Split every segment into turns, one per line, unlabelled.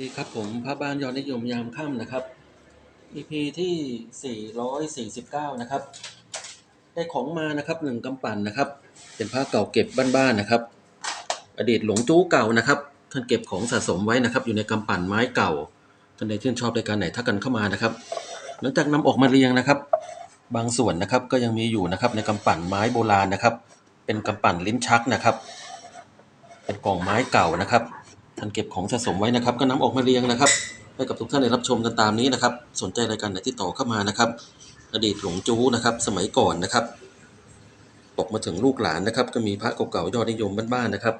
ดีครับผมพระบ้านยอดนิยมยามค่ำนะครับ EP ที่ 449 นะครับ ได้ของมานะครับหนึ่งกำปั่นนะครับ เป็นพระเก่าเก็บบ้านๆนะครับ อดีตหลวงจู้เก่านะครับ ท่านเก็บของสะสมไว้นะครับ อยู่ในกำปั่นไม้เก่า ท่านใดชื่นชอบรายการไหนทักกันเข้ามานะครับ หลังจากนำออกมาเรียงนะครับ บางส่วนนะครับก็ยังมีอยู่นะครับในกำปั่นไม้โบราณนะครับ เป็นกำปั่นลิ้นชักนะครับ เป็นกล่องไม้เก่านะครับ ท่านเก็บของสะสมไว้นะครับ ก็นำออกมาเรียงนะครับ ให้กับทุกท่านได้รับชมกันตามนี้นะครับ สนใจรายการไหนที่ต่อเข้ามานะครับ อดีตหลวงจู้นะครับ สมัยก่อนนะครับตกมาถึงลูกหลานนะครับ ก็มีพระเก่าๆยอดนิยมบ้านๆนะครับ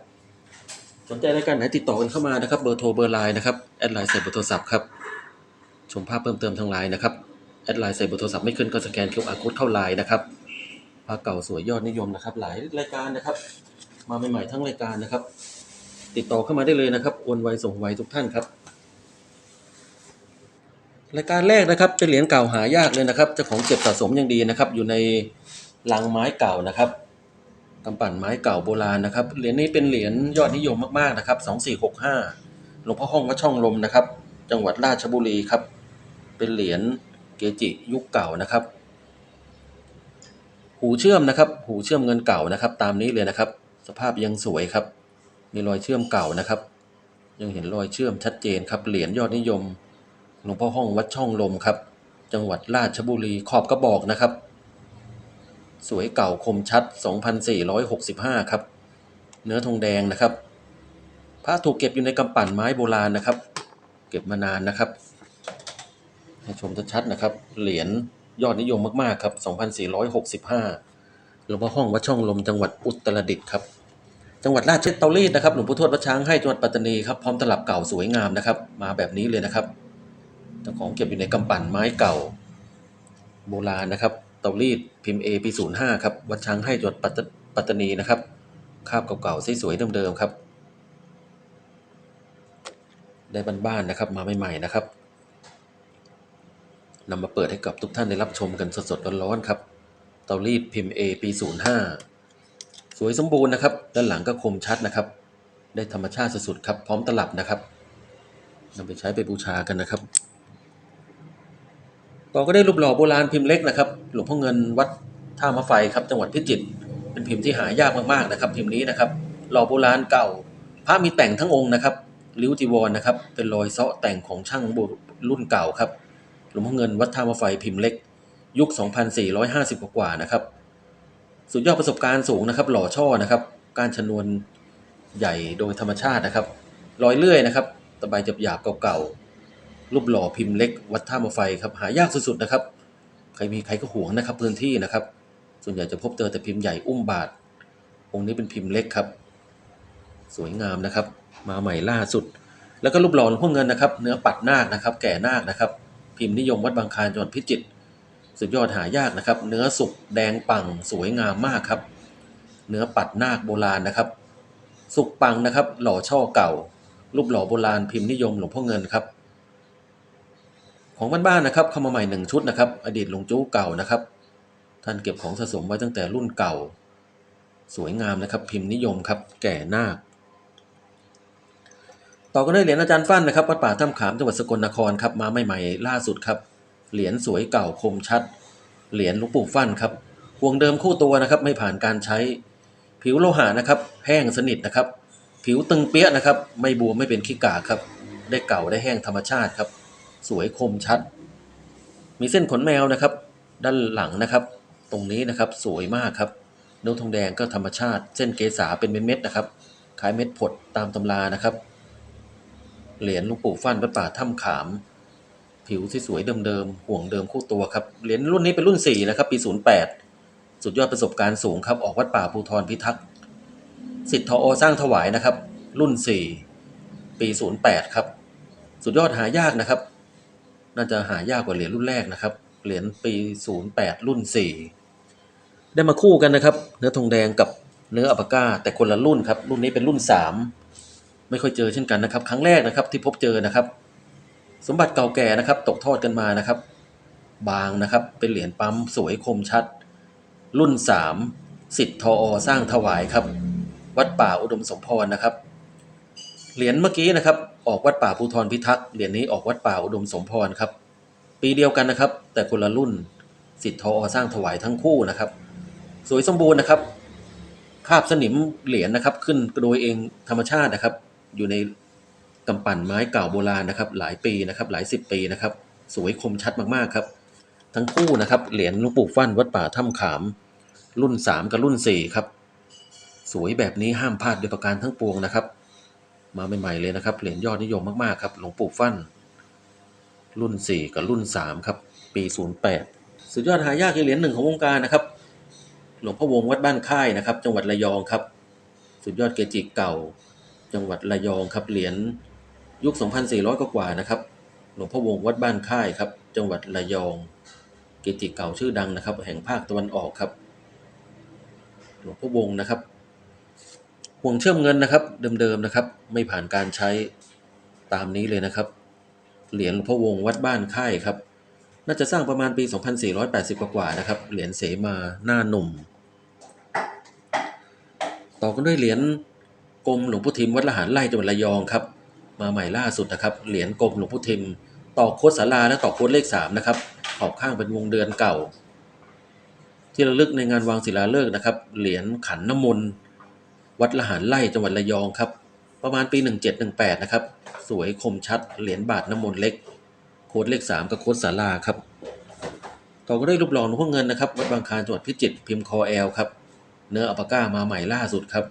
สนใจรายการไหนติดต่อกันเข้ามานะครับ เบอร์โทรเบอร์ไลน์นะครับแอดไลน์ใส่เบอร์โทรศัพท์ครับชมภาพเพิ่มเติมทางไลน์นะครับแอดไลน์ใส่เบอร์โทรศัพท์ไม่ขึ้นก็สแกน QR code เข้าไลน์นะครับพระเก่าสวยยอดนิยมนะครับ หลายรายการนะครับ มาใหม่ๆทั้งรายการนะครับ ติดต่อเข้ามาได้เลยนะครับโอนไวส่งไวทุกท่านครับรายการแรกนะครับเป็นเหรียญเก่าหายากเลยนะครับเจ้าของเก็บสะสมอย่างดีนะครับ อยู่ในลังไม้เก่านะครับกำปั่นไม้เก่าโบราณนะครับเหรียญนี้เป็นเหรียญยอดนิยมมากๆนะครับสองสี่หกห้าหลวงพ่อห้องวัดช่องลมนะครับ จังหวัดราชบุรีครับ เป็นเหรียญเกจิยุคเก่านะครับ หูเชื่อมนะครับ หูเชื่อมเงินเก่านะครับ ตามนี้เลยนะครับ สภาพยังสวยครับ มีรอยเชื่อมเก่านะครับ ยังเห็นรอยเชื่อมชัดเจนครับเหรียญยอดนิยมหลวงพ่อห้องวัดช่องลมครับ จังหวัดราชบุรีขอบกระบอกนะครับ สวยเก่าคมชัด 2465 ครับ เนื้อทองแดงนะครับพระถูกเก็บอยู่ในกำปั่นไม้โบราณนะครับ เก็บมานานนะครับ ให้ชมชัดๆนะครับ เหรียญยอดนิยมมากๆครับ 2465หลวงพ่อห้องวัดช่องลมจังหวัดอุตรดิตถ์ครับ จังหวัดราชเตารีดนะครับหลวงพ่อทวดวัดช้างให้จังหวัดปัตตานีครับพร้อมตลับเก่าสวยงามนะครับ มาแบบนี้เลยนะครับเจ้าของเก็บอยู่ในกำปั่นไม้เก่า โบราณนะครับ เตารีดพิมพ์ A ปี05ครับวัดช้างให้จังหวัดปัตตปัตตานีนะครับคาบเก่าๆสวยๆเดิมๆครับ ได้บ้านๆนะครับมาใหม่ๆนะครับนำมาเปิดให้กับทุกท่านได้รับชมกันสดๆร้อนๆครับ เตารีดพิมพ์ A ปี05 สวยสมบูรณ์นะครับ ด้านหลังก็คมชัดนะครับ ได้ธรรมชาติสุดๆครับ พร้อมตลับนะครับนำไปใช้ไปบูชากันนะครับ ต่อก็ได้รูปหล่อโบราณพิมพ์เล็กนะครับ หลวงพ่อเงินวัดท่ามะไฟครับจังหวัดพิจิตรเป็นพิมพ์ที่หายากมากๆนะครับ พิมพ์นี้นะครับ หล่อโบราณเก่าพระมีแต่งทั้งองค์นะครับริ้วจีวรนะครับ เป็นรอยเซาะแต่งของช่างโบรุ่นเก่าครับหลวงพ่อเงินวัดท่ามะไฟพิมพ์เล็ก ยุค 2450 กว่านะครับ สุดยอดประสบการณ์สูงนะครับ หล่อช่อนะครับ การชนวนใหญ่โดยธรรมชาตินะครับรอยเลื่อยนะครับ ตะไบจับหยาบเก่าๆรูปหล่อพิมพ์เล็กวัดท่ามาไฟครับหายากสุดๆนะครับ ใครมีใครก็หวงนะครับพื้นที่นะครับ ส่วนใหญ่จะพบเจอแต่พิมพ์ใหญ่อุ้มบาท องค์นี้เป็นพิมพ์เล็กครับ สวยงามนะครับ มาใหม่ล่าสุด แล้วก็รูปหล่อหลวงพ่อเงินนะครับ เนื้อปัดนาคนะครับ แก่นาคนะครับ พิมพ์นิยมวัดบางคานจังหวัดพิจิตร สุดยอดหายากนะครับ เนื้อสุกแดงปังสวยงามมากครับ เนื้อปัดนาคโบราณนะครับ สุกปังนะครับ หล่อช่อเก่า รูปหล่อโบราณพิมพ์นิยมหลวงพ่อเงินครับ ของบ้านๆนะครับเข้ามาใหม่หนึ่งชุดนะครับ อดีตหลวงจู้เก่านะครับ ท่านเก็บของสะสมไว้ตั้งแต่รุ่นเก่า สวยงามนะครับ พิมพ์นิยมครับ แก่นาคต่อกันด้วยเหรียญอาจารย์ฟั่นนะครับวัดป่าถ้ำขามจังหวัดสกลนครครับมาใหม่ๆล่าสุดครับ เหรียญสวยเก่าคมชัด เหรียญหลวงปู่ฟั่นครับห่วงเดิมคู่ตัวนะครับไม่ผ่านการใช้ ผิวโลหะนะครับ แห้งสนิทนะครับ ผิวตึงเปี้ยนะครับ ไม่บวมไม่เป็นขี้กาครับ ได้เก่าได้แห้งธรรมชาติครับ สวยคมชัด มีเส้นขนแมวนะครับ ด้านหลังนะครับ ตรงนี้นะครับสวยมากครับเนื้อทองแดงก็ธรรมชาติ เส้นเกษาเป็นเม็ดๆนะครับคล้ายเม็ดผดตามตำรานะครับ เหรียญหลวงปู่ฟั่นวัดป่าถ้ำขาม ผิวที่สวยเดิมๆห่วงเดิมคู่ตัวครับเหรียญรุ่นนี้เป็นรุ่น4นะครับปี 08 สุดยอดประสบการณ์สูงครับออกวัดป่าภูทรพิทักษ์สิทธิ์ทอสร้างถวายนะครับ รุ่น 4 ปี 08 ครับ สุดยอดหายากนะครับ น่าจะหายากกว่าเหรียญรุ่นแรกนะครับเหรียญปี 08 รุ่น 4 ได้มาคู่กันนะครับ เนื้อทองแดงกับเนื้ออัปปาก้า แต่คนละรุ่นครับ รุ่นนี้เป็นรุ่น 3 ไม่ค่อยเจอเช่นกันนะครับ ครั้งแรกนะครับที่พบเจอนะครับ สมบัติเก่าแก่นะครับ ตกทอดกันมานะครับ บางนะครับ เป็นเหรียญปั๊มสวยคมชัด รุ่น 3 สิทธิ์ทออสร้างถวายครับ วัดป่าอุดมสมพรนะครับ เหรียญเมื่อกี้นะครับ ออกวัดป่าภูทรพิทักษ์เหรียญนี้ออกวัดป่าอุดมสมพรครับ ปีเดียวกันนะครับ แต่คนละรุ่น สิทธิ์ทออสร้างถวายทั้งคู่นะครับ สวยสมบูรณ์นะครับคาบสนิมเหรียญนะครับ ขึ้นโดยเองธรรมชาตินะครับ อยู่ใน กำปั่นไม้เก่าโบราณนะครับ หลายปีนะครับ หลายสิบปีนะครับ สวยคมชัดมากๆครับ ทั้งคู่นะครับ เหรียญหลวงปู่ฟั่นวัดป่าถ้ำขาม รุ่น 3 กับรุ่น 4 ครับ สวยแบบนี้ห้ามพลาดโดยประการทั้งปวงนะครับ มาใหม่ๆเลยนะครับ เหรียญยอดนิยมมากๆครับ หลวงปู่ฟั่น รุ่น 4 กับรุ่น 3 ครับ ปี 08 สุดยอดหายากคือเหรียญหนึ่งของวงการนะครับ หลวงพ่อวงวัดบ้านค่ายนะครับ จังหวัดระยองครับ สุดยอดเกจิเก่า จังหวัดระยองครับ เหรียญ ยุค 2,400 กว่านะครับ หลวงพ่อวงวัดบ้านค่ายครับ จังหวัดระยอง เกจิเก่าชื่อดังนะครับ แห่งภาคตะวันออกครับ หลวงพ่อวงนะครับ ห่วงเชื่อมเงินนะครับ เดิมๆนะครับ ไม่ผ่านการใช้ตามนี้เลยนะครับ เหรียญหลวงพ่อวงวัดบ้านค่ายครับ น่าจะสร้างประมาณปี 2480 กว่าๆนะครับ เหรียญเสมาหน้าหนุ่ม ต่อกันด้วยเหรียญกรมหลวงพ่อทิมวัดละหารไร่จังหวัดระยองครับ มาใหม่ล่าสุดนะครับ เหรียญกรมหลวงพ่อทิม ต่อโคดสาราและต่อโคดเลขสามนะครับ ขอบข้างเป็นวงเดือนเก่า ที่ระลึกในงานวางศิลาฤกษ์นะครับ เหรียญขันน้ำมนต์วัดละหารไร่จังหวัดระยองครับ ประมาณปี 1718 นะครับ สวยคมชัด เหรียญบาทน้ำมนต์เล็ก โคดเลข 3 กับโคดสาราครับ ต่อก็ได้รูปหล่อหลวงพ่อเงินนะครับ วัดบางคานจังหวัดพิจิตร พิมพ์คอแอลครับ เนื้ออัปปาก้ามาใหม่ล่าสุดครับ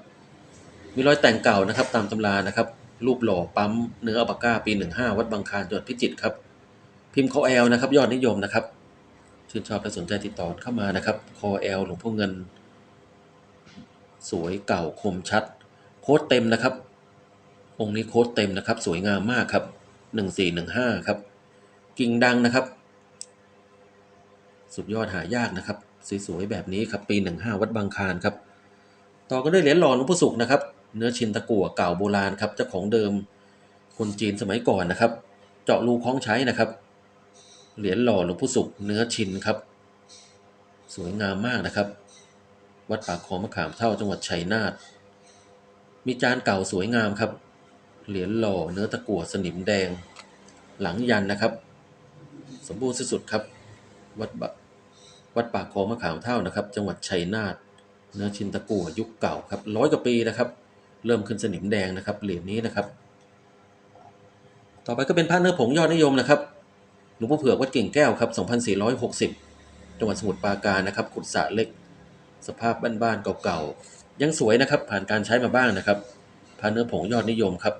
มีรอยแต่งเก่านะครับตามตำรานะครับ รูปหล่อปั๊มเนื้ออัปาก้าปี 15 วัดบางคานจังหวัดพิจิตรครับ พิมพ์คอแอลนะครับ ยอดนิยมนะครับชื่นชอบและสนใจติดต่อเข้ามานะครับคอแอลหลวงพ่อเงิน สวยเก่าคมชัด โค้ดเต็มนะครับ องค์นี้โค้ดเต็มนะครับ สวยงามมากครับหนึ่งสี่หนึ่งห้าครับ กิ่งดังนะครับ สุดยอดหายากนะครับสวยๆแบบนี้ครับปีหนึ่งห้าวัดบางคานครับ ต่อก็ด้วยเหรียญหล่อหลวงพ่อสุขนะครับ เนื้อชินตะกั่วเก่าโบราณครับเจ้าของเดิมคนจีนสมัยก่อนนะครับ เจาะรูคล้องใช้นะครับ เหรียญหล่อหลวงพ่อสุขเนื้อชินครับ สวยงามมากนะครับ วัดปากคลองมะขามเท่าจังหวัดชัยนาทมีจานเก่าสวยงามครับ เหรียญหล่อเนื้อตะกั่วสนิมแดง หลังยันนะครับ สมบูรณ์สุดครับ วัดบวัดปากคลองมะขามเท่านะครับ จังหวัดชัยนาทเนื้อชินตะกั่วยุคเก่าครับร้อยกว่าปีนะครับ เริ่มขึ้นสนิมแดงนะครับเหรียญนี้นะครับ ต่อไปก็เป็นพระเนื้อผงยอดนิยมนะครับหลวงพ่อเผือกวัดกิ่งแก้วครับ 2460 จังหวัดสมุทรปราการนะครับ ขุดสระเล็ก สภาพบ้านๆเก่าๆ ยังสวยนะครับ ผ่านการใช้มาบ้างนะครับพระเนื้อผงยอดนิยมครับ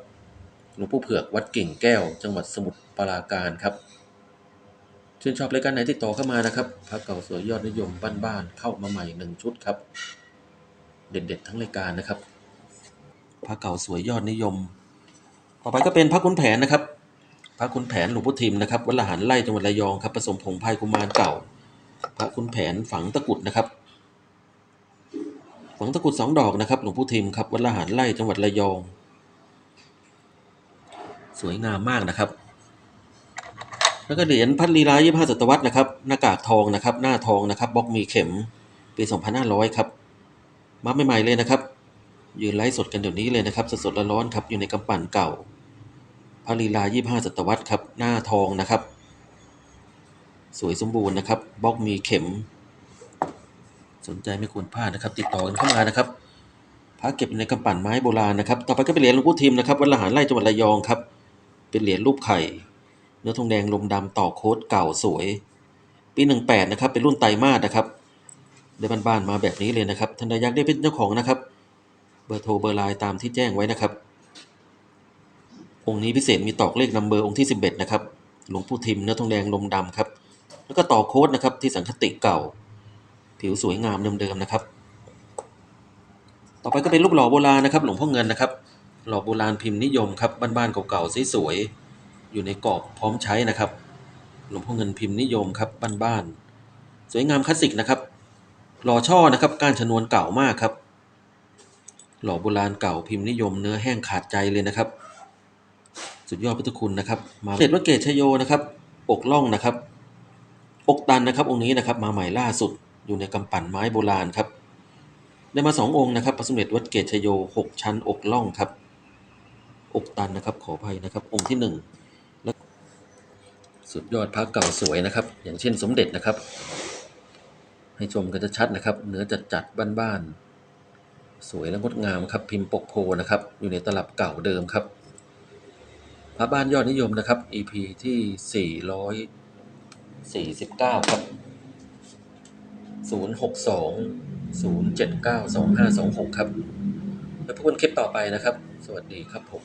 หลวงพ่อเผือกวัดกิ่งแก้ว จังหวัดสมุทรปราการครับชื่นชอบรายการไหนติดต่อเข้ามานะครับพระเก่าสวยยอดนิยมบ้านๆเข้ามาใหม่หนึ่งชุดครับ เด็ดๆทั้งรายการนะครับ พระเก่าสวยยอดนิยม ต่อไปก็เป็นพระขุนแผนนะครับ พระขุนแผนหลวงพ่อทิมนะครับวัดละหารไร่จังหวัดระยองครับผสมผงพายกุมารเก่า พระขุนแผนฝังตะกรุดนะครับ ฝังตะกรุดสองดอกนะครับ หลวงพ่อทิมครับวัดละหารไร่จังหวัดระยอง สวยงามมากนะครับ แล้วก็เหรียญพัดลีลายี่ห้าศตวรรษนะครับ หน้ากากทองนะครับ หน้าทองนะครับบล็อกมีเข็มปี 2500 ครับ มาใหม่ๆเลยนะครับ ยืนไลฟ์สดกันเดี๋ยวนี้เลยนะครับ สดๆร้อนๆครับ อยู่ในกำปั่นเก่าพระลีลายี่ห้าศตวรรษครับ หน้าทองนะครับ สวยสมบูรณ์นะครับบล็อกมีเข็ม สนใจไม่ควรพลาดนะครับ ติดต่อกันเข้ามานะครับพระเก็บในกำปั่นไม้โบราณนะครับ ต่อไปก็เป็นเหรียญหลวงพ่อทิมนะครับวัดละหารไร่จังหวัดระยองครับ เป็นเหรียญรูปไข่ เนื้อทองแดงลมดำต่อโค้ดเก่าสวย ปีหนึ่งแปดนะครับ เป็นรุ่นไตรมาสนะครับ ได้บ้านๆมาแบบนี้เลยนะครับ ท่านใดอยากได้เป็นเจ้าของนะครับ เบอร์โทรเบอร์ไลน์ตามที่แจ้งไว้นะครับ องค์นี้พิเศษมีตอกเลขนัมเบอร์องค์ที่สิบเอ็ดนะครับ หลวงปู่ทิมเนื้อทองแดงลมดำครับ แล้วก็ต่อโค้ดนะครับที่สังคติเก่า ผิวสวยงามเดิมๆนะครับ ต่อไปก็เป็นรูปหล่อโบราณนะครับ หลวงพ่อเงินนะครับ หล่อโบราณพิมพ์นิยมครับบ้านๆเก่าๆสวยๆอยู่ในกรอบพร้อมใช้นะครับ หลวงพ่อเงินพิมพ์นิยมครับบ้านๆสวยงามคลาสสิกนะครับหล่อช่อนะครับ กานชนวนเก่ามากครับ หล่อโบราณเก่าพิมพ์นิยมเนื้อแห้งขาดใจเลยนะครับ สุดยอดพุทธคุณนะครับ มาเสร็จวัดเกตชโยนะครับอกล่องนะครับอกตันนะครับองค์นี้นะครับมาใหม่ล่าสุดอยู่ในกำปั่นไม้โบราณครับ ได้มาสององค์นะครับพระสมเด็จวัดเกตชโยหกชั้นอกล่องครับ อกตันนะครับขออภัยนะครับองค์ที่หนึ่งและสุดยอดพระเก่าสวยนะครับ อย่างเช่นสมเด็จนะครับ ให้ชมกันชัดๆนะครับ เนื้อจัดจัดๆบ้านๆ สวยและงดงามครับพิมพ์ปกโพนะครับ อยู่ในตลับเก่าเดิมครับพระบ้านยอดนิยมนะครับ EP ที่ 449 ครับ 062 079 2526 ครับ แล้วพบกันคลิปต่อไปนะครับ สวัสดีครับผม